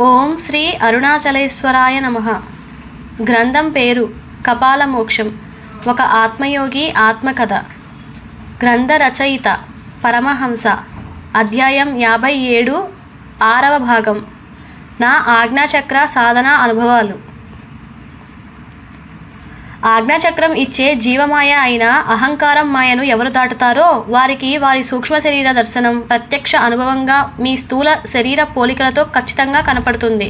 ఓం శ్రీ అరుణాచలేశ్వరాయ నమ. గ్రంథం పేరు కపాల మోక్షం ఒక ఆత్మయోగి ఆత్మకథ. గ్రంథ రచయిత పరమహంస. అధ్యాయం యాభై ఏడు ఆరవ భాగం. నా ఆజ్ఞాచక్ర సాధన అనుభవాలు. ఆజ్ఞాచక్రం ఇచ్చే జీవమాయ అయిన అహంకారం మాయను ఎవరు దాటుతారో వారికి వారి సూక్ష్మ శరీర దర్శనం ప్రత్యక్ష అనుభవంగా మీ స్థూల శరీర పోలికలతో ఖచ్చితంగా కనపడుతుంది.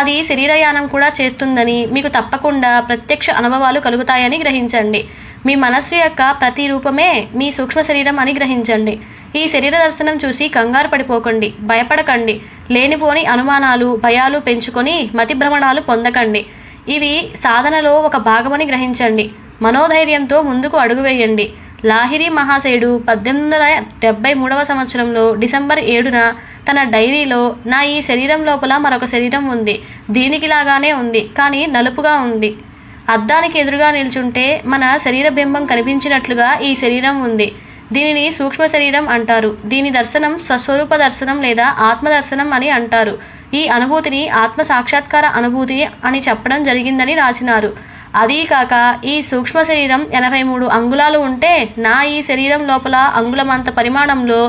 అది శరీరయానం కూడా చేస్తుందని మీకు తప్పకుండా ప్రత్యక్ష అనుభవాలు కలుగుతాయని గ్రహించండి. మీ మనస్సు యొక్క ప్రతి రూపమే మీ సూక్ష్మ శరీరం అని గ్రహించండి. ఈ శరీర దర్శనం చూసి కంగారు పడిపోకండి భయపడకండి. లేనిపోని అనుమానాలు భయాలు పెంచుకొని మతి భ్రమణాలు పొందకండి. ఇవి సాధనలో ఒక భాగమని గ్రహించండి. మనోధైర్యంతో ముందుకు అడుగు వేయండి. లాహిరి మహాశయుడు పద్దెనిమిది వందల డెబ్బై మూడవ సంవత్సరంలో డిసెంబర్ ఏడున తన డైరీలో నా ఈ శరీరం లోపల మరొక శరీరం ఉంది. దీనికి లాగానే ఉంది కానీ నలుపుగా ఉంది. అద్దానికి ఎదురుగా నిల్చుంటే మన శరీర బింబం కనిపించినట్లుగా ఈ శరీరం ఉంది. దీనిని సూక్ష్మ శరీరం అంటారు. దీని దర్శనం స్వస్వరూప దర్శనం లేదా ఆత్మ దర్శనం అని అంటారు. ఈ అనుభూతిని ఆత్మ సాక్షాత్కార అనుభూతి అని చెప్పడం జరిగిందని రాసినారు. అదీ కాక ఈ సూక్ష్మ శరీరం ఎనభై మూడు అంగుళాలు ఉంటే నా ఈ శరీరం లోపల అంగుళమంత పరిమాణంలో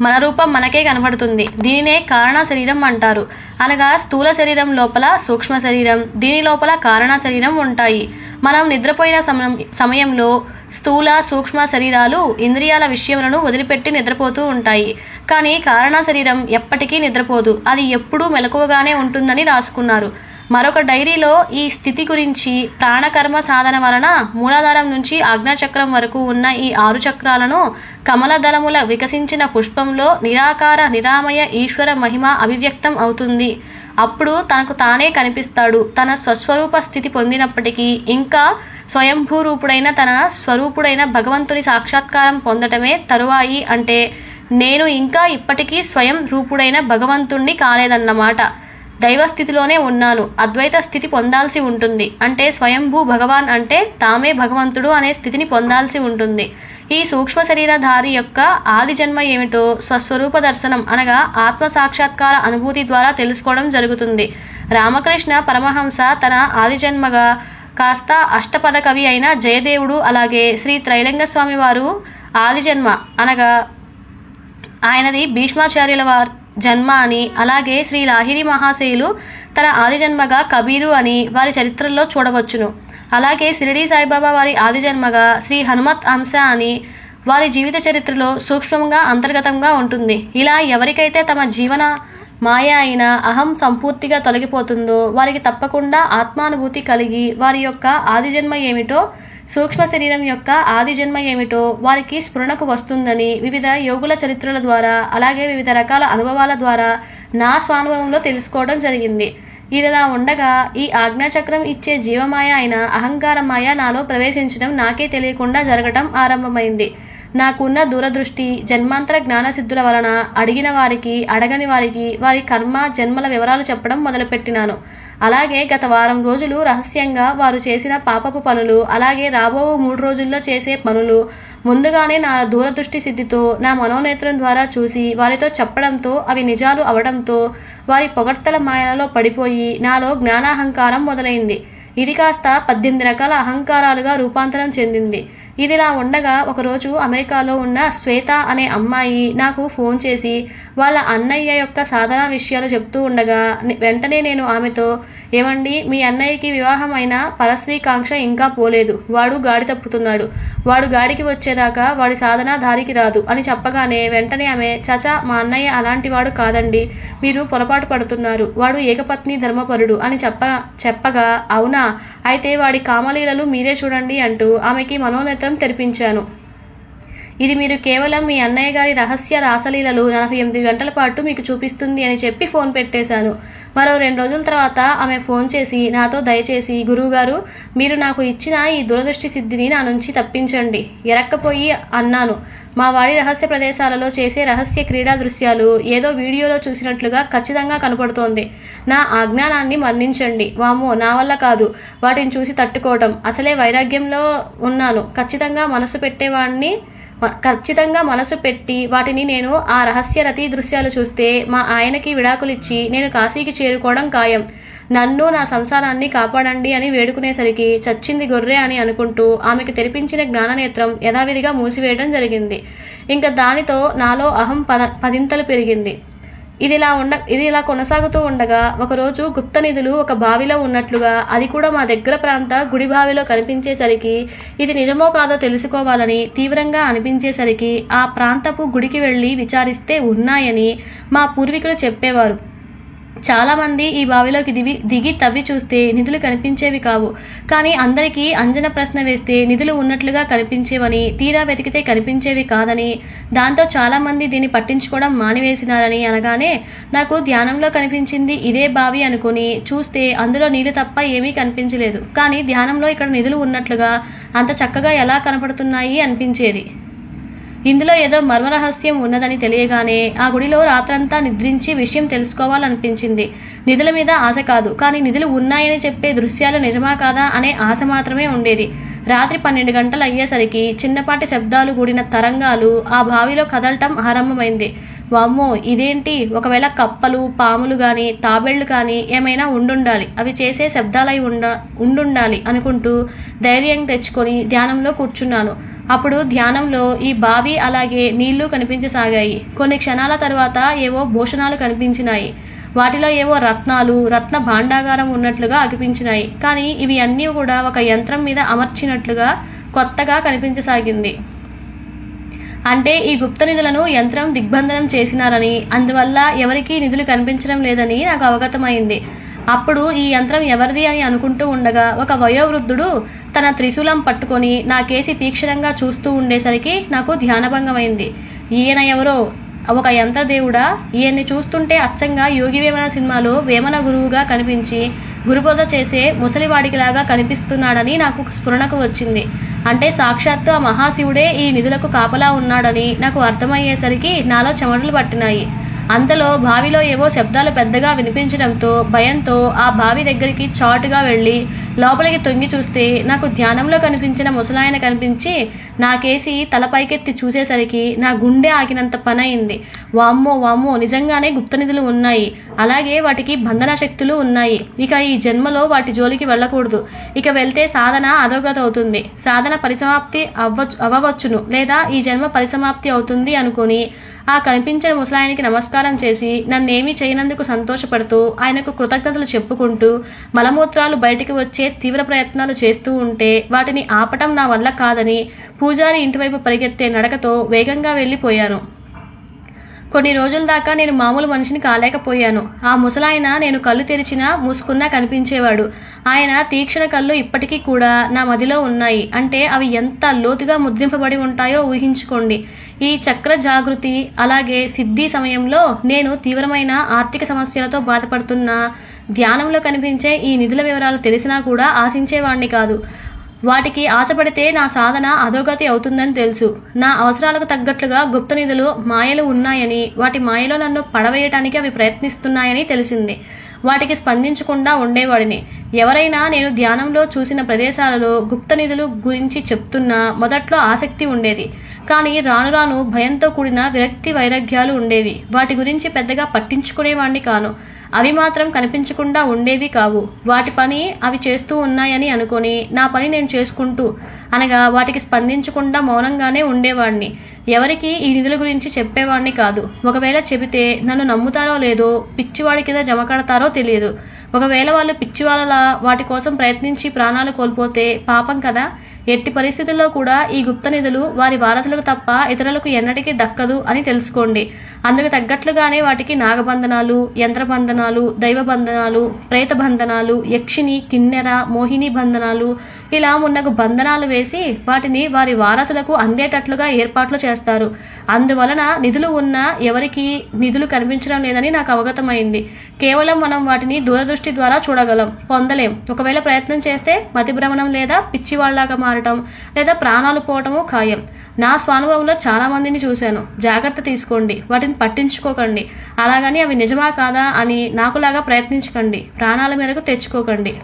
మన రూపం మనకే కనబడుతుంది. దీనినే కారణ శరీరం అంటారు. అనగా స్థూల శరీరం లోపల సూక్ష్మ శరీరం దీని లోపల కారణ శరీరం ఉంటాయి. మనం నిద్రపోయిన సమయం సమయంలో స్థూల సూక్ష్మ శరీరాలు ఇంద్రియాల విషయములను వదిలిపెట్టి నిద్రపోతూ ఉంటాయి. కానీ కారణ శరీరం ఎప్పటికీ నిద్రపోదు. అది ఎప్పుడూ మెలకువగానే ఉంటుందని రాసుకున్నారు. మరొక డైరీలో ఈ స్థితి గురించి ప్రాణకర్మ సాధన వలన మూలాధారం నుంచి ఆజ్ఞాచక్రం వరకు ఉన్న ఈ ఆరు చక్రాలను కమలదళముల వికసించిన పుష్పంలో నిరాకార నిరామయ ఈశ్వర మహిమ అభివ్యక్తం అవుతుంది. అప్పుడు తనకు తానే కనిపిస్తాడు. తన స్వస్వరూప స్థితి పొందినప్పటికీ ఇంకా స్వయంభూరూపుడైన తన స్వరూపుడైన భగవంతుని సాక్షాత్కారం పొందటమే తరువాయి అంటే నేను ఇంకా ఇప్పటికీ స్వయం రూపుడైన భగవంతుణ్ణి కాలేదన్నమాట. దైవస్థితిలోనే ఉన్నాను. అద్వైత స్థితి పొందాల్సి ఉంటుంది. అంటే స్వయంభూ భగవాన్ అంటే తామే భగవంతుడు అనే స్థితిని పొందాల్సి ఉంటుంది. ఈ సూక్ష్మ శరీరధారి యొక్క ఆది జన్మ ఏమిటో స్వస్వరూప దర్శనం అనగా ఆత్మ సాక్షాత్కార అనుభూతి ద్వారా తెలుసుకోవడం జరుగుతుంది. రామకృష్ణ పరమహంస తన ఆది జన్మగా కాస్త అష్టపద కవి అయిన జయదేవుడు అలాగే శ్రీ త్రైలింగ స్వామి వారు ఆది జన్మ అనగా ఆయనది భీష్మాచార్యుల వారు జన్మ అని. అలాగే శ్రీ లాహిరి మహాశయులు తన ఆది జన్మగా కబీరు అని వారి చరిత్రలో చూడవచ్చును. అలాగే సిరిడి సాయిబాబా వారి ఆది జన్మగా శ్రీ హనుమత్ అంశ అని వారి జీవిత చరిత్రలో సూక్ష్మంగా అంతర్గతంగా ఉంటుంది. ఇలా ఎవరికైతే తమ జీవన మాయ అయిన అహం సంపూర్తిగా తొలగిపోతుందో వారికి తప్పకుండా ఆత్మానుభూతి కలిగి వారి యొక్క ఆదిజన్మ ఏమిటో సూక్ష్మ శరీరం యొక్క ఆది జన్మ ఏమిటో వారికి స్ఫురణకు వస్తుందని వివిధ యోగుల చరిత్రల ద్వారా అలాగే వివిధ రకాల అనుభవాల ద్వారా నా స్వానుభవంలో తెలుసుకోవడం జరిగింది. ఇదిలా ఉండగా ఈ ఆజ్ఞాచక్రం ఇచ్చే జీవమాయ అయిన అహంకారమాయ నాలో ప్రవేశించడం నాకే తెలియకుండా జరగటం ఆరంభమైంది. నాకున్న దూరదృష్టి జన్మాంతర జ్ఞానసిద్ధుల వలన అడిగిన వారికి అడగని వారికి వారి కర్మ జన్మల వివరాలు చెప్పడం మొదలుపెట్టినాను. అలాగే గత వారం రోజులు రహస్యంగా వారు చేసిన పాపపు పనులు అలాగే రాబో మూడు రోజుల్లో చేసే పనులు ముందుగానే నా దూరదృష్టి సిద్ధితో నా మనోనేత్రం ద్వారా చూసి వారితో చెప్పడంతో అవి నిజాలు అవడంతో వారి పొగడ్తల మాయలలో పడిపోయి నాలో జ్ఞానాహంకారం మొదలైంది. ఇది కాస్త పద్దెనిమిది రకాల అహంకారాలుగా రూపాంతరం చెందింది. ఇదిలా ఉండగా ఒకరోజు అమెరికాలో ఉన్న శ్వేత అనే అమ్మాయి నాకు ఫోన్ చేసి వాళ్ళ అన్నయ్య యొక్క సాధన విషయాలు చెప్తూ ఉండగా వెంటనే నేను ఆమెతో ఏమండి మీ అన్నయ్యకి వివాహం అయిన పరశ్రీకాంక్ష ఇంకా పోలేదు. వాడు గాడి తప్పుతున్నాడు. వాడు గాడికి వచ్చేదాకా వాడి సాధన దారికి రాదు అని చెప్పగానే వెంటనే ఆమె చచా మా అన్నయ్య అలాంటి వాడు కాదండి. మీరు పొరపాటు పడుతున్నారు. వాడు ఏకపత్ని ధర్మపరుడు అని చెప్ప చెప్పగా అవునా? అయితే వాడి కామలీలలు మీరే చూడండి అంటూ ఆమెకి మనోనేత్రం తెరిపించాను. ఇది మీరు కేవలం మీ అన్నయ్య గారి రహస్య రాసలీలలు నలభై ఎనిమిది గంటల పాటు మీకు చూపిస్తుంది అని చెప్పి ఫోన్ పెట్టేశాను. మరో రెండు రోజుల తర్వాత ఆమె ఫోన్ చేసి నాతో దయచేసి గురువుగారు మీరు నాకు ఇచ్చిన ఈ దురదృష్టి సిద్ధిని నా నుంచి తప్పించండి. ఎరక్కపోయి అన్నాను. మా వాడి రహస్య ప్రదేశాలలో చేసే రహస్య క్రీడా దృశ్యాలు ఏదో వీడియోలో చూసినట్లుగా ఖచ్చితంగా కనపడుతోంది. నా అజ్ఞానాన్ని మన్నించండి. వామో నా వల్ల కాదు. వాటిని చూసి తట్టుకోవటం. అసలే వైరాగ్యంలో ఉన్నాను. ఖచ్చితంగా మనసు పెట్టేవాడిని ఖచ్చితంగా మనసు పెట్టి వాటిని నేను ఆ రహస్య రతి దృశ్యాలు చూస్తే మా ఆయనకి విడాకులిచ్చి నేను కాశీకి చేరుకోవడం ఖాయం. నన్ను నా సంసారాన్ని కాపాడండి అని వేడుకునేసరికి చచ్చింది గొర్రె అని అనుకుంటూ ఆమెకు తెరిపించిన జ్ఞాననేత్రం యథావిధిగా మూసివేయడం జరిగింది. ఇంకా దానితో నాలో అహం పద పదింతలు పెరిగింది. ఇది ఇలా ఉండ ఇది ఇలా కొనసాగుతూ ఉండగా ఒకరోజు గుప్త నిధులు ఒక బావిలో ఉన్నట్లుగా అది కూడా మా దగ్గర ప్రాంత గుడి బావిలో కనిపించేసరికి ఇది నిజమో కాదో తెలుసుకోవాలని తీవ్రంగా అనిపించేసరికి ఆ ప్రాంతపు గుడికి వెళ్ళి విచారిస్తే ఉన్నాయని మా పూర్వీకులు చెప్పేవారు. చాలామంది ఈ బావిలోకి దిగి దిగి తవ్వి చూస్తే నిధులు కనిపించేవి కావు. కానీ అందరికీ అంజన ప్రశ్న వేస్తే నిధులు ఉన్నట్లుగా కనిపించేవని తీరా వెతికితే కనిపించేవి కాదని దాంతో చాలామంది దీన్ని పట్టించుకోవడం మానివేసినారని అనగానే నాకు ధ్యానంలో కనిపించింది ఇదే బావి అనుకుని చూస్తే అందులో నీళ్ళు తప్ప ఏమీ కనిపించలేదు. కానీ ధ్యానంలో ఇక్కడ నిధులు ఉన్నట్లుగా అంత చక్కగా ఎలా కనపడుతున్నాయి అనిపించేది. ఇందులో ఏదో మర్మరహస్యం ఉన్నదని తెలియగానే ఆ గుడిలో రాత్రంతా నిద్రించి విషయం తెలుసుకోవాలనిపించింది. నిధుల మీద ఆశ కాదు కానీ నిధులు ఉన్నాయని చెప్పే దృశ్యాలు నిజమా కాదా అనే ఆశ మాత్రమే ఉండేది. రాత్రి పన్నెండు గంటలు అయ్యేసరికి చిన్నపాటి శబ్దాలు కూడిన తరంగాలు ఆ బావిలో కదలటం ఆరంభమైంది. వామ్మో ఇదేంటి? ఒకవేళ కప్పలు పాములు కానీ తాబేళ్ళు కానీ ఏమైనా ఉండుండాలి. అవి చేసే శబ్దాలై ఉండ ఉండుండాలి అనుకుంటూ ధైర్యం తెచ్చుకొని ధ్యానంలో కూర్చున్నాను. అప్పుడు ధ్యానంలో ఈ బావి అలాగే నీళ్ళు కనిపించసాగాయి. కొన్ని క్షణాల తర్వాత ఏవో భూషణాలు కనిపించినాయి. వాటిలో ఏవో రత్నాలు రత్న భాండాగారం ఉన్నట్లుగా అనిపించినాయి. కానీ ఇవి అన్నీ కూడా ఒక యంత్రం మీద అమర్చినట్లుగా కొత్తగా కనిపించసాగింది. అంటే ఈ గుప్త నిధులను యంత్రం దిగ్బంధనం చేసినారని అందువల్ల ఎవరికీ నిధులు కనిపించడం లేదని నాకు అవగతమైంది. అప్పుడు ఈ యంత్రం ఎవరిది అని అనుకుంటూ ఉండగా ఒక వయోవృద్ధుడు తన త్రిశూలం పట్టుకొని నా కేసి తీక్షణంగా చూస్తూ ఉండేసరికి నాకు ధ్యానభంగమైంది. ఈయన ఎవరో? ఒక యంత్రదేవుడా? ఈయన్ని చూస్తుంటే అచ్చంగా యోగి వేమన సినిమాలో వేమన గురువుగా కనిపించి గురుబోధ చేసే ముసలివాడికిలాగా కనిపిస్తున్నాడని నాకు స్ఫురణకు వచ్చింది. అంటే సాక్షాత్తు ఆ మహాశివుడే ఈ నిధులకు కాపలా ఉన్నాడని నాకు అర్థమయ్యేసరికి నాలో చెమటలు పట్టినాయి. అంతలో బావిలో ఏవో శబ్దాలు పెద్దగా వినిపించడంతో భయంతో ఆ బావి దగ్గరికి చాటుగా వెళ్ళి లోపలికి తొంగి చూస్తే నాకు ధ్యానంలో కనిపించిన ముసలాయన కనిపించి నాకేసి తలపైకెత్తి చూసేసరికి నా గుండె ఆగినంత పనయింది వామ్మో వామ్మో నిజంగానే గుప్త నిధులు ఉన్నాయి. అలాగే వాటికి బంధన శక్తులు ఉన్నాయి. ఇక ఈ జన్మలో వాటి జోలికి వెళ్ళకూడదు. ఇక వెళ్తే సాధన అధోగత అవుతుంది. సాధన పరిసమాప్తి అవ్వచ్చు అవ్వవచ్చును లేదా ఈ జన్మ పరిసమాప్తి అవుతుంది అనుకొని ఆ కనిపించిన ముసలాయనికి నమస్కారం చేసి నన్నేమీ చేయనందుకు సంతోషపడుతూ ఆయనకు కృతజ్ఞతలు చెప్పుకుంటూ మలమూత్రాలు బయటికి వచ్చే తీవ్ర ప్రయత్నాలు చేస్తూ ఉంటే వాటిని ఆపటం నా వల్ల కాదని పూజారి ఇంటివైపు పరిగెత్తే నడకతో వేగంగా వెళ్ళిపోయాను. కొన్ని రోజుల దాకా నేను మామూలు మనిషిని కాలేకపోయాను. ఆ ముసలాయన నేను కళ్ళు తెరిచినా మూసుకున్నా కనిపించేవాడు. ఆయన తీక్షణ కళ్ళు ఇప్పటికీ కూడా నా మదిలో ఉన్నాయి. అంటే అవి ఎంత లోతుగా ముద్రింపబడి ఉంటాయో ఊహించుకోండి. ఈ చక్ర జాగృతి అలాగే సిద్ధి సమయంలో నేను తీవ్రమైన ఆర్థిక సమస్యలతో బాధపడుతున్న ధ్యానంలో కనిపించే ఈ నిధుల వివరాలు తెలిసినా కూడా ఆశించేవాణ్ణి కాదు. వాటికి ఆశపడితే నా సాధన అధోగతి అవుతుందని తెలుసు. నా అవసరాలకు తగ్గట్లుగా గుప్త నిధులు మాయలు ఉన్నాయని వాటి మాయలో నన్ను పడవేయటానికి అవి ప్రయత్నిస్తున్నాయని తెలిసింది. వాటికి స్పందించకుండా ఉండేవాడిని. ఎవరైనా నేను ధ్యానంలో చూసిన ప్రదేశాలలో గుప్త నిధులు గురించి చెప్తున్నా మొదట్లో ఆసక్తి ఉండేది. కానీ రాను రాను భయంతో కూడిన విరక్తి వైరాగ్యాలు ఉండేవి. వాటి గురించి పెద్దగా పట్టించుకునేవాణ్ణి కాను. అవి మాత్రం కనిపించకుండా ఉండేవి కావు. వాటి పని అవి చేస్తూ ఉన్నాయని అనుకొని నా పని నేను చేసుకుంటూ అనగా వాటికి స్పందించకుండా మౌనంగానే ఉండేవాడిని ఎవరికి ఈ నిధుల గురించి చెప్పేవాడిని కాదు. ఒకవేళ చెబితే నన్ను నమ్ముతారో లేదో పిచ్చివాడి కింద జమ కడతారో తెలియదు. ఒకవేళ వాళ్ళు పిచ్చి వాళ్ళలా వాటి కోసం ప్రయత్నించి ప్రాణాలు కోల్పోతే పాపం కదా. ఎట్టి పరిస్థితుల్లో కూడా ఈ గుప్త నిధులు వారి వారసులకు తప్ప ఇతరులకు ఎన్నటికీ దక్కదు అని తెలుసుకోండి. అందుకు తగ్గట్లుగానే వాటికి నాగబంధనాలు యంత్రబంధనాలు దైవ బంధనాలు ప్రేత బంధనాలు యక్షిని కిన్నెర మోహిని బంధనాలు ఇలా మున్నగు బంధనాలు వేసి వాటిని వారి వారసులకు అందేటట్లుగా ఏర్పాట్లు చేస్తారు. అందువలన నిధులు ఉన్న ఎవరికి నిధులు కనిపించడం లేదని నాకు అవగతమైంది. కేవలం మనం వాటిని దూరదృష్టి ద్వారా చూడగలం. పొందలేం. ఒకవేళ ప్రయత్నం చేస్తే మతిభ్రమణం లేదా పిచ్చివాళ్ళాగా మారటం లేదా ప్రాణాలు పోవటము ఖాయం. నా స్వానుభవంలో చాలా మందిని చూశాను. జాగ్రత్త తీసుకోండి. వాటిని పట్టించుకోకండి. అలాగని అవి నిజమా కాదా అని నాకులాగా ప్రయత్నించకండి. ప్రాణాల మీదకు తెచ్చుకోకండి.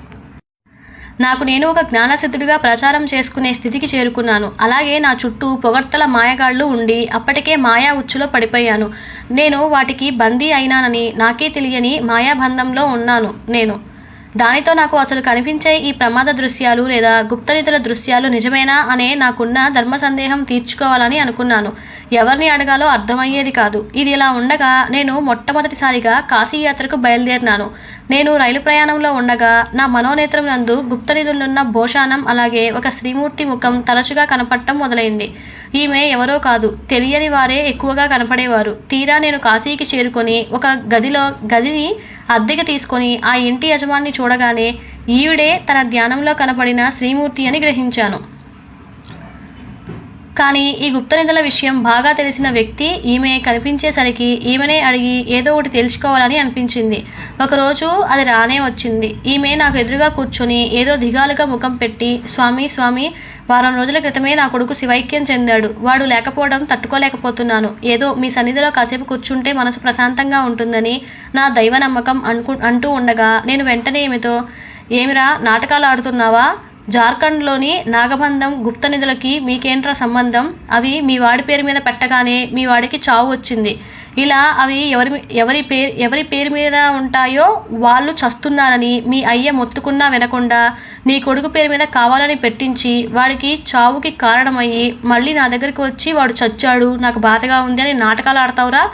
నాకు నేను ఒక జ్ఞానసిద్ధుడిగా ప్రచారం చేసుకునే స్థితికి చేరుకున్నాను. అలాగే నా చుట్టూ పొగడ్తల మాయగాళ్ళు ఉండి అప్పటికే మాయా ఉచ్చులో పడిపోయాను. నేను వాటికి బందీ అయినానని నాకే తెలియని మాయాబంధంలో ఉన్నాను నేను. దానితో నాకు అసలు కనిపించే ఈ ప్రమాద దృశ్యాలు లేదా గుప్తనితుల దృశ్యాలు నిజమేనా అనే నాకున్న ధర్మ సందేహం తీర్చుకోవాలని అనుకున్నాను. ఎవరిని అడగాలో అర్థమయ్యేది కాదు. ఇది ఇలా ఉండగా నేను మొట్టమొదటిసారిగా కాశీయాత్రకు బయలుదేరినాను. నేను రైలు ప్రయాణంలో ఉండగా నా మనోనేత్రం నందు గుప్తనిధులున్న భోషానం అలాగే ఒక శ్రీమూర్తి ముఖం తరచుగా కనపడటం మొదలైంది. ఈమె ఎవరో కాదు తెలియని వారే ఎక్కువగా కనపడేవారు. తీరా నేను కాశీకి చేరుకొని ఒక గదిలో గదిని అద్దెకి తీసుకొని ఆ ఇంటి యజమాని చూడగానే ఈవిడే తన ధ్యానంలో కనపడిన శ్రీమూర్తి అని గ్రహించాను. కానీ ఈ గుప్త నిధుల విషయం బాగా తెలిసిన వ్యక్తి ఈమె కనిపించేసరికి ఈమెనే అడిగి ఏదో ఒకటి తెలుసుకోవాలని అనిపించింది. ఒకరోజు అది రానే వచ్చింది. ఈమె నాకు ఎదురుగా కూర్చొని ఏదో దిగాలుగా ముఖం పెట్టి స్వామి స్వామి వారం రోజుల క్రితమే నా కొడుకు శివైక్యం చెందాడు. వాడు లేకపోవడం తట్టుకోలేకపోతున్నాను. ఏదో మీ సన్నిధిలో కాసేపు కూర్చుంటే మనసు ప్రశాంతంగా ఉంటుందని నా దైవ నమ్మకం అనుకు అంటూ ఉండగా నేను వెంటనే ఈమెతో ఏమిరా నాటకాలు ఆడుతున్నావా? జార్ఖండ్లోని నాగబంధం గుప్త నిధులకి మీకేంట్రా సంబంధం? అవి మీ వాడి పేరు మీద పెట్టగానే మీ వాడికి చావు వచ్చింది. ఇలా అవి ఎవరి ఎవరి పేరు ఎవరి పేరు మీద ఉంటాయో వాళ్ళు చస్తున్నారని మీ అయ్య మొత్తుకున్నా వినకుండా నీ కొడుకు పేరు మీద కావాలని పెట్టించి వాడికి చావుకి కారణమయ్యి మళ్ళీ నా దగ్గరికి వచ్చి వాడు చచ్చాడు నాకు బాధగా ఉంది అని నాటకాలు ఆడతావురా?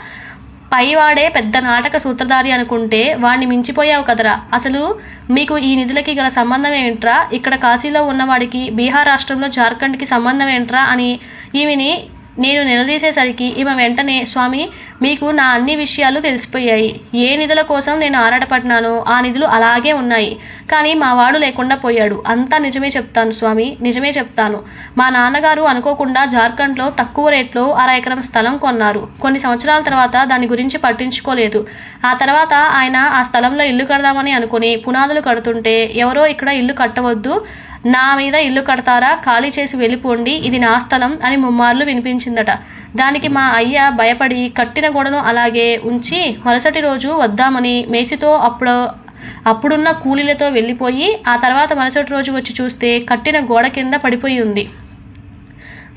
పైవాడే పెద్ద నాటక సూత్రధారి అనుకుంటే వాడిని మించిపోయావు కదరా. అసలు మీకు ఈ నిధులకి గల సంబంధం ఏంట్రా ఇక్కడ కాశీలో ఉన్నవాడికి బీహార్ రాష్ట్రంలో జార్ఖండ్కి సంబంధం ఏంట్రా అని ఈమెని నేను నిలదీసేసరికి ఈమె వెంటనే స్వామి మీకు నా అన్ని విషయాలు తెలిసిపోయాయి. ఏ నిధుల కోసం నేను ఆరాటపడినానో ఆ నిధులు అలాగే ఉన్నాయి. కానీ మా వాడు లేకుండా పోయాడు. అంతా నిజమే చెప్తాను స్వామి నిజమే చెప్తాను. మా నాన్నగారు అనుకోకుండా జార్ఖండ్లో తక్కువ రేట్లో అర ఎకరం స్థలం కొన్నారు. కొన్ని సంవత్సరాల తర్వాత దాని గురించి పట్టించుకోలేదు. ఆ తర్వాత ఆయన ఆ స్థలంలో ఇల్లు కడదామని అనుకుని పునాదులు కడుతుంటే ఎవరో ఇక్కడ ఇల్లు కట్టవద్దు నా మీద ఇల్లు కడతారా? ఖాళీ చేసి వెళ్ళిపోండి. ఇది నా స్థలం అని ముమ్మార్లు వినిపించిందట. దానికి మా అయ్య భయపడి కట్టిన గోడను అలాగే ఉంచి మరుసటి రోజు వద్దామని మేసితో అప్పుడు అప్పుడున్న కూలీలతో వెళ్ళిపోయి ఆ తర్వాత మరుసటి రోజు వచ్చి చూస్తే కట్టిన గోడ కింద పడిపోయి ఉంది.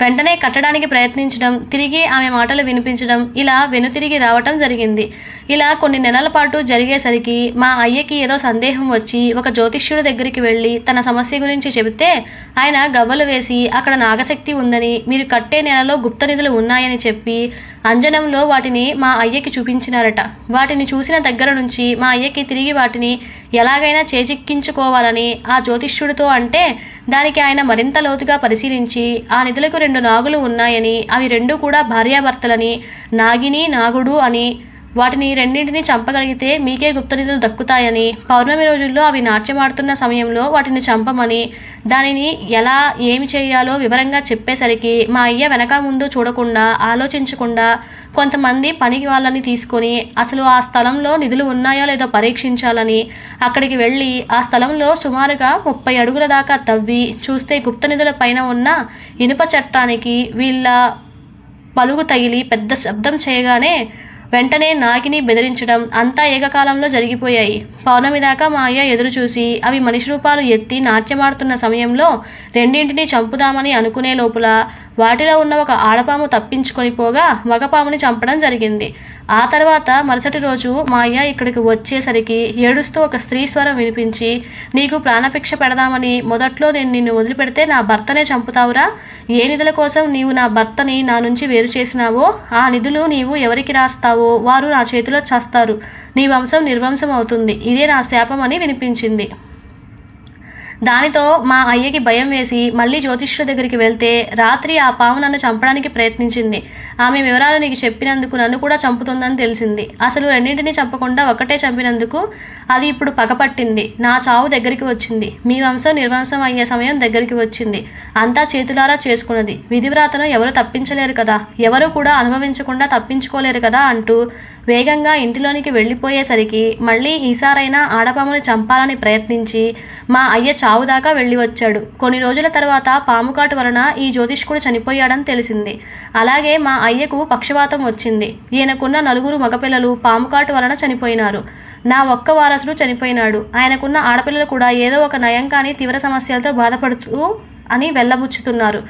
వెంటనే కట్టడానికి ప్రయత్నించడం తిరిగి ఆమె మాటలు వినిపించడం ఇలా వెనుతిరిగి రావటం జరిగింది. ఇలా కొన్ని నెలల పాటు జరిగేసరికి మా అయ్యకి ఏదో సందేహం వచ్చి ఒక జ్యోతిష్యుడి దగ్గరికి వెళ్ళి తన సమస్య గురించి చెబితే ఆయన గవ్వలు వేసి అక్కడ నాగశక్తి ఉందని మీరు కట్టే నెలలో గుప్త నిధులు ఉన్నాయని చెప్పి అంజనంలో వాటిని మా అయ్యకి చూపించినారట. వాటిని చూసిన దగ్గర నుంచి మా అయ్యకి తిరిగి వాటిని ఎలాగైనా చేజిక్కించుకోవాలని ఆ జ్యోతిష్యుడితో అంటే దానికి ఆయన మరింత లోతుగా పరిశీలించి ఆ నిధులకు రెండు నాగులు ఉన్నాయని అవి రెండు కూడా భార్యాభర్తలని నాగిని నాగుడు అని వాటిని రెండింటిని చంపగలిగితే మీకే గుప్త నిధులు దక్కుతాయని. పౌర్ణమి రోజుల్లో అవి నాట్యమాడుతున్న సమయంలో వాటిని చంపమని దానిని ఎలా ఏమి చేయాలో వివరంగా చెప్పేసరికి మా అయ్య వెనక ముందు చూడకుండా ఆలోచించకుండా కొంతమంది పనికి వాళ్ళని తీసుకొని అసలు ఆ స్థలంలో నిధులు ఉన్నాయో లేదో పరీక్షించాలని అక్కడికి వెళ్ళి ఆ స్థలంలో సుమారుగా ముప్పై అడుగుల దాకా తవ్వి చూస్తే గుప్త నిధుల పైన ఉన్న ఇనుప చట్టానికి వీళ్ళ పలుగు తగిలి పెద్ద శబ్దం చేయగానే వెంటనే నాగిని బెదిరించడం అంతా ఏకకాలంలో జరిగిపోయాయి. పౌర్ణమి దాకా మా అయ్య ఎదురు చూసి అవి మనిషి రూపాలు ఎత్తి నాట్యమాడుతున్న సమయంలో రెండింటిని చంపుదామని అనుకునే లోపల వాటిలో ఉన్న ఒక ఆడపాము తప్పించుకొని పోగా మగపాముని చంపడం జరిగింది. ఆ తర్వాత మరుసటి రోజు మా అయ్య ఇక్కడికి వచ్చేసరికి ఏడుస్తూ ఒక స్త్రీ స్వరం వినిపించి నీకు ప్రాణభిక్ష పెడదామని మొదట్లో నేను నిన్ను వదిలిపెడితే నా భర్తనే చంపుతావురా? ఏ నిధుల కోసం నీవు నా భర్తని నా నుంచి వేరు చేసినావో? ఆ నిధులు నీవు ఎవరికి రాస్తావు? వారు నా చేతిలో చేస్తారు. నీ వంశం నిర్వంశం అవుతుంది. ఇదే నా శాపం అని వినిపించింది. దానితో మా అయ్యకి భయం వేసి మళ్ళీ జ్యోతిష్యుల దగ్గరికి వెళ్తే రాత్రి ఆ పాము నన్ను చంపడానికి ప్రయత్నించింది. ఆమె వివరాలు నీకు చెప్పినందుకు నన్ను కూడా చంపుతుందని తెలిసింది. అసలు రెండింటిని చంపకుండా ఒకటే చంపినందుకు అది ఇప్పుడు పగపట్టింది. నా చావు దగ్గరికి వచ్చింది. మీ వంశం నిర్వంశం అయ్యే సమయం దగ్గరికి వచ్చింది. అంతా చేతులారా చేసుకున్నది. విధివ్రాతను ఎవరు తప్పించలేరు కదా? ఎవరు కూడా అనుభవించకుండా తప్పించుకోలేరు కదా అంటూ వేగంగా ఇంటిలోనికి వెళ్ళిపోయేసరికి మళ్ళీ ఈసారైనా ఆడపాముని చంపాలని ప్రయత్నించి మా అయ్య చావు దాకా వెళ్ళి వచ్చాడు కొన్ని రోజుల తర్వాత పాముకాటు వలన ఈ జ్యోతిష్కుడు చనిపోయాడని తెలిసింది. అలాగే మా అయ్యకు పక్షవాతం వచ్చింది. ఈయనకున్న నలుగురు మగపిల్లలు పాముకాటు వలన చనిపోయినారు. నా ఒక్క వారసుడు చనిపోయినాడు. ఆయనకున్న ఆడపిల్లలు కూడా ఏదో ఒక నయం కానీ తీవ్ర సమస్యలతో బాధపడుతూ అని వెళ్ళబుచ్చుతున్నారు.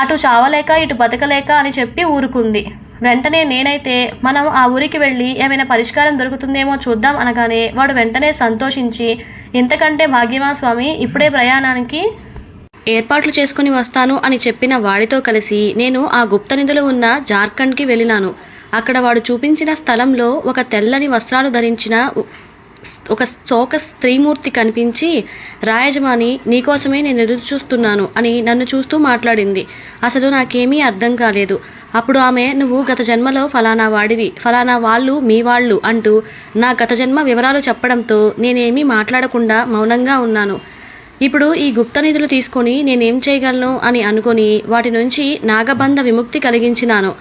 అటు చావలేక ఇటు బతకలేక అని చెప్పి ఊరుకుంది. వెంటనే నేనైతే మనం ఆ ఊరికి వెళ్ళి ఏమైనా పరిష్కారం దొరుకుతుందేమో చూద్దాం అనగానే వాడు వెంటనే సంతోషించి ఇంతకంటే భాగ్యమా స్వామి ఇప్పుడే ప్రయాణానికి ఏర్పాట్లు చేసుకుని వస్తాను అని చెప్పిన వాడితో కలిసి నేను ఆ గుప్త నిధులు ఉన్న జార్ఖండ్కి వెళ్ళినాను. అక్కడ వాడు చూపించిన స్థలంలో ఒక తెల్లని వస్త్రాలు ధరించిన ఒక శోక స్త్రీమూర్తి కనిపించి రాయజమాని నీకోసమే నేను ఎదురు చూస్తున్నాను అని నన్ను చూస్తూ మాట్లాడింది. అసలు నాకేమీ అర్థం కాలేదు. అప్పుడు ఆమె నువ్వు గత జన్మలో ఫలానా వాడివి ఫలానా వాళ్ళు మీ వాళ్ళు అంటూ నా గత జన్మ వివరాలు చెప్పడంతో నేనేమీ మాట్లాడకుండా మౌనంగా ఉన్నాను. ఇప్పుడు ఈ గుప్త నిధులు తీసుకొని నేనేం చేయగలను అని అనుకొని వాటి నుంచి నాగబంధ విముక్తి కలిగించినాను.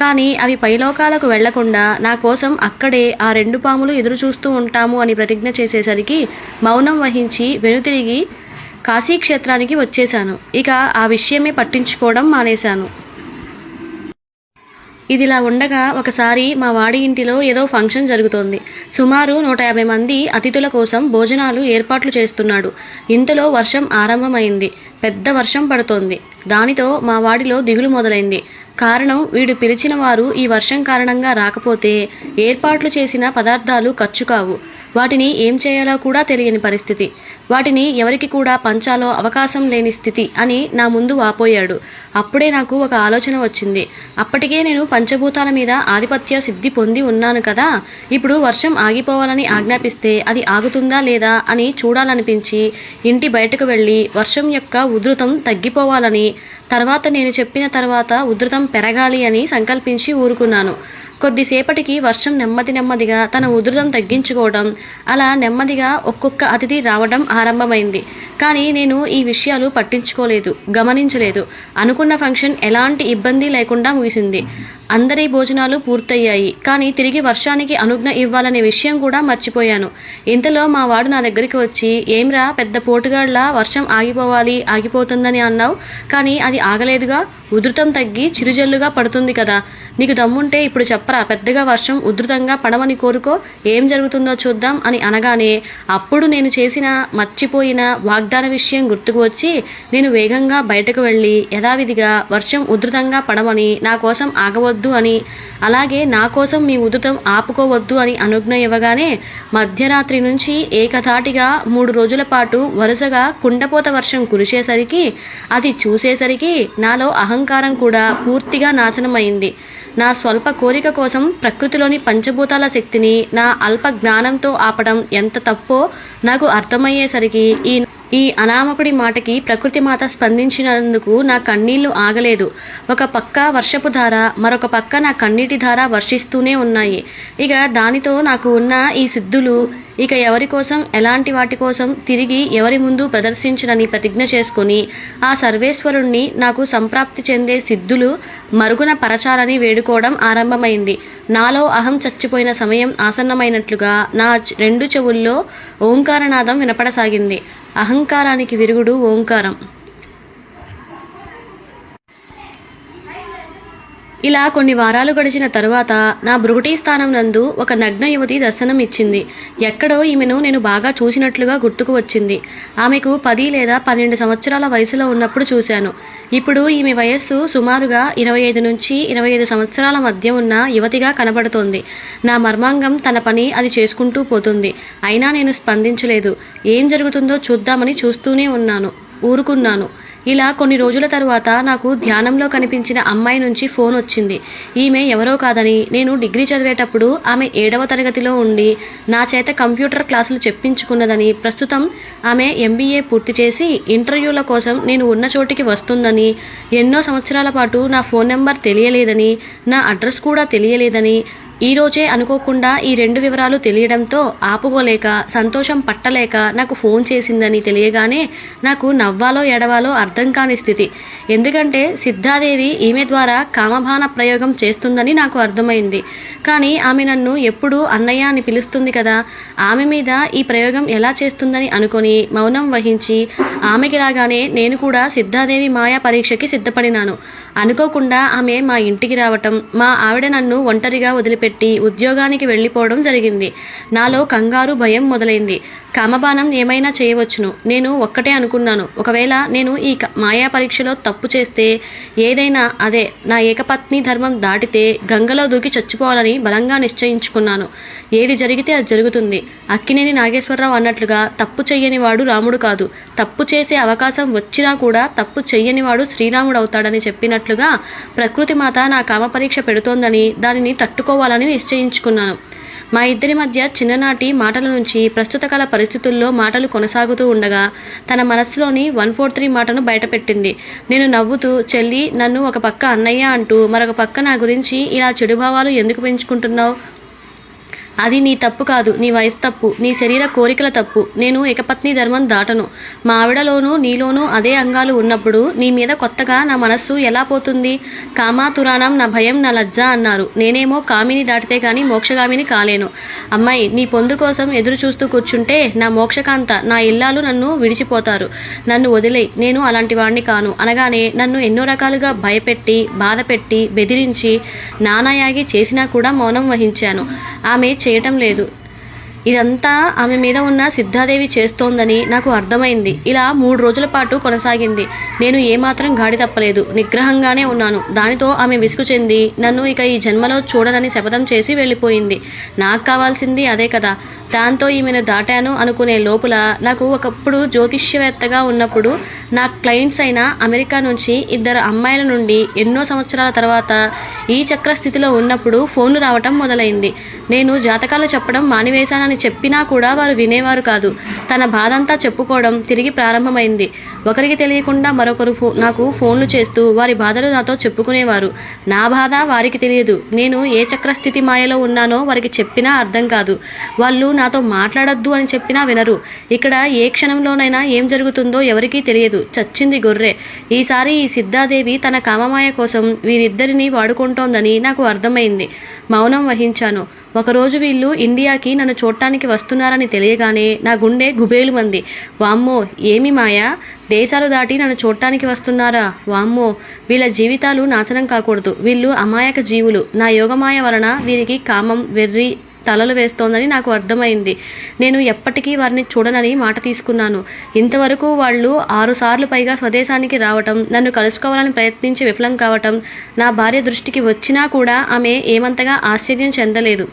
కానీ అవి పైలోకాలకు వెళ్ళకుండా నా కోసం అక్కడే ఆ రెండు పాములు ఎదురు చూస్తూ ఉంటాము అని ప్రతిజ్ఞ చేసేసరికి మౌనం వహించి వెనుతిరిగి కాశీక్షేత్రానికి వచ్చేశాను. ఇక ఆ విషయమే పట్టించుకోవడం మానేశాను. ఇదిలా ఉండగా ఒకసారి మా వాడి ఇంటిలో ఏదో ఫంక్షన్ జరుగుతోంది. సుమారు నూట యాభై మంది అతిథుల కోసం భోజనాలు ఏర్పాట్లు చేస్తున్నాడు. ఇంతలో వర్షం ఆరంభమైంది. పెద్ద వర్షం పడుతోంది. దానితో మా వాడిలో దిగులు మొదలైంది. కారణం వీడు పిలిచిన వారు ఈ వర్షం కారణంగా రాకపోతే ఏర్పాట్లు చేసిన పదార్థాలు ఖర్చు కావు. వాటిని ఏం చేయాలో కూడా తెలియని పరిస్థితి. వాటిని ఎవరికి కూడా పంచాలో అవకాశం లేని స్థితి అని నా ముందు వాపోయాడు. అప్పుడే నాకు ఒక ఆలోచన వచ్చింది. అప్పటికే నేను పంచభూతాల మీద ఆధిపత్య సిద్ధి పొంది ఉన్నాను కదా. ఇప్పుడు వర్షం ఆగిపోవాలని ఆజ్ఞాపిస్తే అది ఆగుతుందా లేదా అని చూడాలనిపించి ఇంటి బయటకు వెళ్ళి వర్షం యొక్క ఉధృతం తగ్గిపోవాలని తర్వాత నేను చెప్పిన తర్వాత ఉధృతం పెరగాలి అని సంకల్పించి ఊరుకున్నాను. కొద్దిసేపటికి వర్షం నెమ్మది నెమ్మదిగా తన ఉధృతం తగ్గించుకోవడం అలా నెమ్మదిగా ఒక్కొక్క అతిథి రావడం ఆరంభమైంది. కానీ నేను ఈ విషయాలు పట్టించుకోలేదు గమనించలేదు. అనుకున్న ఫంక్షన్ ఎలాంటి ఇబ్బంది లేకుండా ముగిసింది. అందరి భోజనాలు పూర్తయ్యాయి. కానీ తిరిగి వర్షానికి అనుజ్ఞ ఇవ్వాలనే విషయం కూడా మర్చిపోయాను. ఇంతలో మా వాడు నా దగ్గరికి వచ్చి ఏమ్రా పెద్ద పోటుగాళ్ళ వర్షం ఆగిపోవాలి ఆగిపోతుందని అన్నావు. కానీ అది ఆగలేదుగా? ఉధృతం తగ్గి చిరుజల్లుగా పడుతుంది కదా. నీకు దమ్ముంటే ఇప్పుడు చెప్పరా పెద్దగా వర్షం ఉధృతంగా పడమని కోరుకో ఏం జరుగుతుందో చూద్దాం అని అనగానే అప్పుడు నేను చేసిన మర్చిపోయిన వాగ్దాన విషయం గుర్తుకు వచ్చి నేను వేగంగా బయటకు వెళ్ళి యథావిధిగా వర్షం ఉధృతంగా పడమని నా కోసం ఆగవద్దు అని అలాగే నా కోసం మీ ఉధృతం ఆపుకోవద్దు అని అనుజ్ఞ ఇవ్వగానే మధ్యరాత్రి నుంచి ఏకధాటిగా మూడు రోజుల పాటు వరుసగా కుండపోత వర్షం కురిసేసరికి అది చూసేసరికి నాలో అహం అహంకారం కూడా పూర్తిగా నాశనమైంది. నా స్వల్ప కోరిక కోసం ప్రకృతిలోని పంచభూతాల శక్తిని నా అల్ప జ్ఞానంతో ఆపడం ఎంత తప్పో నాకు అర్థమయ్యేసరికి ఈ ఈ అనామకుడి మాటకి ప్రకృతి మాత స్పందించినందుకు నా కన్నీళ్ళు ఆగలేదు. ఒక పక్క వర్షపు ధార మరొక పక్క నా కన్నీటి ధార వర్షిస్తూనే ఉన్నాయి. ఇక దానితో నాకు ఉన్న ఈ సిద్ధులు ఇక ఎవరి కోసం ఎలాంటి వాటి కోసం తిరిగి ఎవరి ముందు ప్రదర్శించనని ప్రతిజ్ఞ చేసుకొని ఆ సర్వేశ్వరుణ్ణి నాకు సంప్రాప్తి చెందే సిద్ధులు మరుగున పరచాలని వేడుకోవడం ఆరంభమైంది. నాలో అహం చచ్చిపోయిన సమయం ఆసన్నమైనట్లుగా నా రెండు చెవుల్లో ఓంకారనాదం వినపడసాగింది. అహంకారానికి విరుగుడు ఓంకారం. ఇలా కొన్ని వారాలు గడిచిన తరువాత నా భృగుటి స్థానం నందు ఒక నగ్న యువతి దర్శనం ఇచ్చింది ఎక్కడో ఈమెను నేను బాగా చూసినట్లుగా గుర్తుకు వచ్చింది. ఆమెకు పది లేదా పన్నెండు సంవత్సరాల వయసులో ఉన్నప్పుడు చూశాను. ఇప్పుడు ఈమె వయస్సు సుమారుగా ఇరవై ఐదు నుంచి ఇరవై ఐదు సంవత్సరాల మధ్య ఉన్న యువతిగా కనబడుతోంది. నా మర్మాంగం తన పని అది చేసుకుంటూ పోతుంది. అయినా నేను స్పందించలేదు. ఏం జరుగుతుందో చూద్దామని చూస్తూనే ఉన్నాను. ఊరుకున్నాను. ఇలా కొన్ని రోజుల తరువాత నాకు ధ్యానంలో కనిపించిన అమ్మాయి నుంచి ఫోన్ వచ్చింది. ఈమె ఎవరో కాదని నేను డిగ్రీ చదివేటప్పుడు ఆమె ఏడవ తరగతిలో ఉండి నా చేత కంప్యూటర్ క్లాసులు చెప్పించుకున్నదని ప్రస్తుతం ఆమె ఎంబీఏ పూర్తి చేసి ఇంటర్వ్యూల కోసం నేను ఉన్న చోటికి వస్తుందని ఎన్నో సంవత్సరాల పాటు నా ఫోన్ నెంబర్ తెలియలేదని నా అడ్రస్ కూడా తెలియలేదని ఈ రోజే అనుకోకుండా ఈ రెండు వివరాలు తెలియడంతో ఆపుకోలేక సంతోషం పట్టలేక నాకు ఫోన్ చేసిందని తెలియగానే నాకు నవ్వాలో ఎడవాలో అర్థం కాని స్థితి. ఎందుకంటే సిద్ధాదేవి ఈమె ద్వారా కామభాన ప్రయోగం చేస్తుందని నాకు అర్థమైంది. కానీ ఆమె నన్ను ఎప్పుడూ అన్నయ్య అని పిలుస్తుంది కదా ఆమె మీద ఈ ప్రయోగం ఎలా చేస్తుందని అనుకొని మౌనం వహించి ఆమెకి రాగానే నేను కూడా సిద్ధాదేవి మాయా పరీక్షకి సిద్ధపడినాను. అనుకోకుండా ఆమె మా ఇంటికి రావటం మా ఆవిడ నన్ను ఒంటరిగా వదిలిపెట్టి ఉద్యోగానికి వెళ్ళిపోవడం జరిగింది. నాలో కంగారు భయం మొదలైంది. కామబాణం ఏమైనా చేయవచ్చును. నేను ఒక్కటే అనుకున్నాను. ఒకవేళ నేను ఈ క- మాయా పరీక్షలో తప్పు చేస్తే ఏదైనా అదే నా ఏకపత్ని ధర్మం దాటితే గంగలో దూకి చచ్చిపోవాలని బలంగా నిశ్చయించుకున్నాను. ఏది జరిగితే అది జరుగుతుంది. అక్కినేని నాగేశ్వరరావు అన్నట్లుగా తప్పు చెయ్యని వాడు రాముడు కాదు. తప్పు చేసే అవకాశం వచ్చినా కూడా తప్పు చెయ్యని వాడు శ్రీరాముడు అవుతాడని చెప్పినట్టు చెప్పినట్లుగా ప్రకృతి మాత నా కామ పరీక్ష పెడుతోందని దానిని తట్టుకోవాలని నిశ్చయించుకున్నాను. మా ఇద్దరి మధ్య చిన్ననాటి మాటల నుంచి ప్రస్తుత కాల పరిస్థితుల్లో మాటలు కొనసాగుతూ ఉండగా తన మనస్సులోని వన్ ఫోర్ త్రీ మాటను బయటపెట్టింది. నేను నవ్వుతూ చెల్లి నన్ను ఒక పక్క అన్నయ్య అంటూ మరొక పక్క నా గురించి ఇలా చెడు భావాలు ఎందుకు పెంచుకుంటున్నావు? అది నీ తప్పు కాదు నీ వయసు తప్పు నీ శరీర కోరికల తప్పు. నేను ఏకపత్ని ధర్మం దాటను. మా ఆవిడలోనూ నీలోనూ అదే అంగాలు ఉన్నప్పుడు నీ మీద కొత్తగా నా మనస్సు ఎలా పోతుంది? కామాతురాణం నా భయం నా లజ్జ అన్నారు. నేనేమో కామిని దాటితే గాని మోక్షగామిని కాలేను. అమ్మాయి నీ పొందు కోసం ఎదురు చూస్తూ కూర్చుంటే నా మోక్షకాంత నా ఇల్లాలు నన్ను విడిచిపోతారు. నన్ను వదిలే నేను అలాంటి వాడిని కాను. అనగానే నన్ను ఎన్నో రకాలుగా భయపెట్టి బాధపెట్టి బెదిరించి నానాయాగి చేసినా కూడా మౌనం వహించాను. ఆమె చేయటం లేదు. ఇదంతా ఆమె మీద ఉన్న సిద్ధాదేవి చేస్తోందని నాకు అర్థమైంది. ఇలా మూడు రోజుల పాటు కొనసాగింది. నేను ఏమాత్రం గాడి తప్పలేదు. నిగ్రహంగానే ఉన్నాను. దానితో ఆమె విసుగు చెంది నన్ను ఇక ఈ జన్మలో చూడనని శపథం చేసి వెళ్ళిపోయింది. నాకు కావాల్సింది అదే కదా. దాంతో ఈమెను దాటాను అనుకునే లోపల నాకు ఒకప్పుడు జ్యోతిష్యవేత్తగా ఉన్నప్పుడు నా క్లయింట్స్ అయిన అమెరికా నుంచి ఇద్దరు అమ్మాయిల నుండి ఎన్నో సంవత్సరాల తర్వాత ఈ చక్రస్థితిలో ఉన్నప్పుడు ఫోన్లు రావటం మొదలైంది. నేను జాతకాలు చెప్పడం మానివేశానని చెప్పినా కూడా వారు వినేవారు కాదు. తన బాధంతా చెప్పుకోవడం తిరిగి ప్రారంభమైంది. ఒకరికి తెలియకుండా మరొకరు ఫో నాకు ఫోన్లు చేస్తూ వారి బాధలు నాతో చెప్పుకునేవారు. నా బాధ వారికి తెలియదు. నేను ఏ చక్రస్థితి మాయలో ఉన్నానో వారికి చెప్పినా అర్థం కాదు. వాళ్ళు నాతో మాట్లాడొద్దు అని చెప్పినా వినరు. ఇక్కడ ఏ క్షణంలోనైనా ఏం జరుగుతుందో ఎవరికీ తెలియదు. చచ్చింది గొర్రె. ఈసారి ఈ సిద్ధాదేవి తన కామమాయ కోసం వీరిద్దరిని వాడుకుంటోందని నాకు అర్థమైంది. మౌనం వహించాను. ఒకరోజు వీళ్ళు ఇండియాకి నన్ను చూడటానికి వస్తున్నారని తెలియగానే నా గుండె గుబేలు మంది వామ్మో ఏమి మాయా? దేశాలు దాటి నన్ను చూడటానికి వస్తున్నారా? వామ్మో వీళ్ళ జీవితాలు నాశనం కాకూడదు. వీళ్ళు అమాయక జీవులు. నా యోగమాయ వలన వీరికి కామం వెర్రి తలలు వేస్తోందని నాకు అర్థమైంది. నేను ఎప్పటికీ వారిని చూడనని మాట తీసుకున్నాను. ఇంతవరకు వాళ్ళు ఆరుసార్లు పైగా స్వదేశానికి రావటం నన్ను కలుసుకోవాలని ప్రయత్నించి విఫలం కావటం నా భార్య దృష్టికి వచ్చినా కూడా ఆమె ఏమంతగా ఆశ్చర్యం చెందలేదు.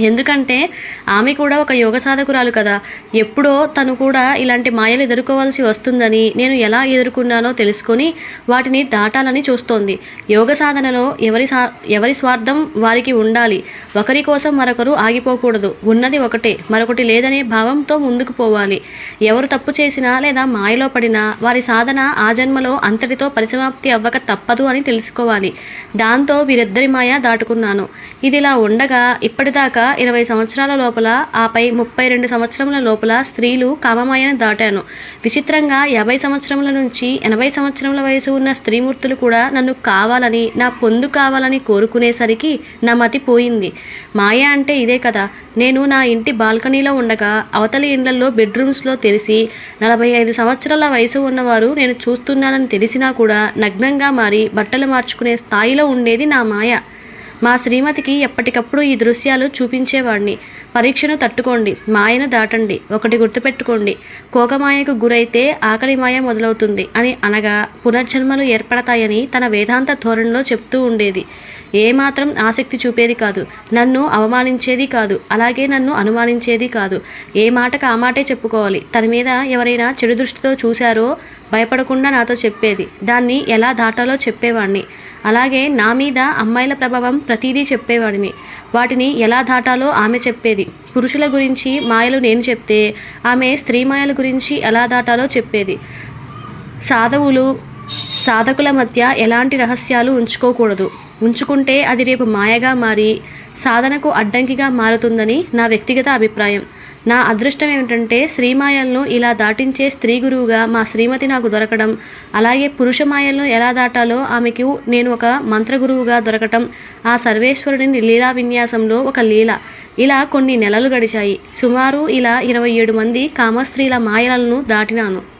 ఎందుకంటే ఆమె కూడా ఒక యోగ సాధకురాలు కదా. ఎప్పుడో తను కూడా ఇలాంటి మాయలు ఎదుర్కోవాల్సి వస్తుందని నేను ఎలా ఎదుర్కొన్నానో తెలుసుకొని వాటిని దాటాలని చూస్తోంది. యోగ సాధనలో ఎవరి సా ఎవరి స్వార్థం వారికి ఉండాలి. ఒకరి కోసం మరొకరు ఆగిపోకూడదు. ఉన్నది ఒకటే మరొకటి లేదనే భావంతో ముందుకు పోవాలి. ఎవరు తప్పు చేసినా లేదా మాయలో పడినా వారి సాధన ఆ జన్మలో అంతటితో పరిసమాప్తి అవ్వక తప్పదు అని తెలుసుకోవాలి. దాంతో వీరిద్దరి మాయ దాటుకున్నాను. ఇదిలా ఉండగా ఇప్పటిదాకా ఇరవై సంవత్సరాల లోపల ఆపై ముప్పై రెండు సంవత్సరముల లోపల స్త్రీలు కామమాయను దాటాను. విచిత్రంగా యాభై సంవత్సరముల నుంచి ఎనభై సంవత్సరముల వయసు ఉన్న స్త్రీమూర్తులు కూడా నన్ను కావాలని నా పొందు కావాలని కోరుకునేసరికి నా మతి పోయింది. మాయ అంటే ఇదే కదా. నేను నా ఇంటి బాల్కనీలో ఉండగా అవతలి ఇండ్లలో బెడ్రూమ్స్లో తెలిసి నలభై ఐదు సంవత్సరాల వయసు ఉన్నవారు నేను చూస్తున్నానని తెలిసినా కూడా నగ్నంగా మారి బట్టలు మార్చుకునే స్థాయిలో ఉండేది నా మాయ. మా శ్రీమతికి ఎప్పటికప్పుడు ఈ దృశ్యాలు చూపించేవాడిని పరీక్షను తట్టుకోండి మాయను దాటండి ఒకటి గుర్తుపెట్టుకోండి. కోకమాయకు గురైతే ఆకలి మాయ మొదలవుతుంది అని అనగా పునర్జన్మలు ఏర్పడతాయని తన వేదాంత ధోరణిలో చెప్తూ ఉండేది. ఏమాత్రం ఆసక్తి చూపేది కాదు నన్ను అవమానించేది కాదు అలాగే నన్ను అనుమానించేది కాదు. ఏ మాటకు ఆ మాటే చెప్పుకోవాలి. తన మీద ఎవరైనా చెడు దృష్టితో చూశారో భయపడకుండా నాతో చెప్పేది. దాన్ని ఎలా దాటాలో చెప్పేవాడిని అలాగే నా మీద అమ్మాయిల ప్రభావం ప్రతిదీ చెప్పేవాడిని. వాటిని ఎలా దాటాలో ఆమె చెప్పేది. పురుషుల గురించి మాయలు నేను చెప్తే ఆమె స్త్రీ మాయల గురించి ఎలా దాటాలో చెప్పేది. సాధవులు సాధకుల మధ్య ఎలాంటి రహస్యాలు ఉంచుకోకూడదు. ఉంచుకుంటే అది రేపు మాయగా మారి సాధనకు అడ్డంకిగా మారుతుందని నా వ్యక్తిగత అభిప్రాయం. నా అదృష్టం ఏమిటంటే శ్రీమాయలను ఇలా దాటించే స్త్రీ గురువుగా మా శ్రీమతి నాకు దొరకడం. అలాగే పురుష మాయలను ఎలా దాటాలో ఆమెకు నేను ఒక మంత్రగురువుగా దొరకటం. ఆ సర్వేశ్వరుడిని లీలా విన్యాసంలో ఒక లీల. ఇలా కొన్ని నెలలు గడిచాయి. సుమారు ఇలా ఇరవై ఏడు మంది కామస్త్రీల మాయలను దాటినాను.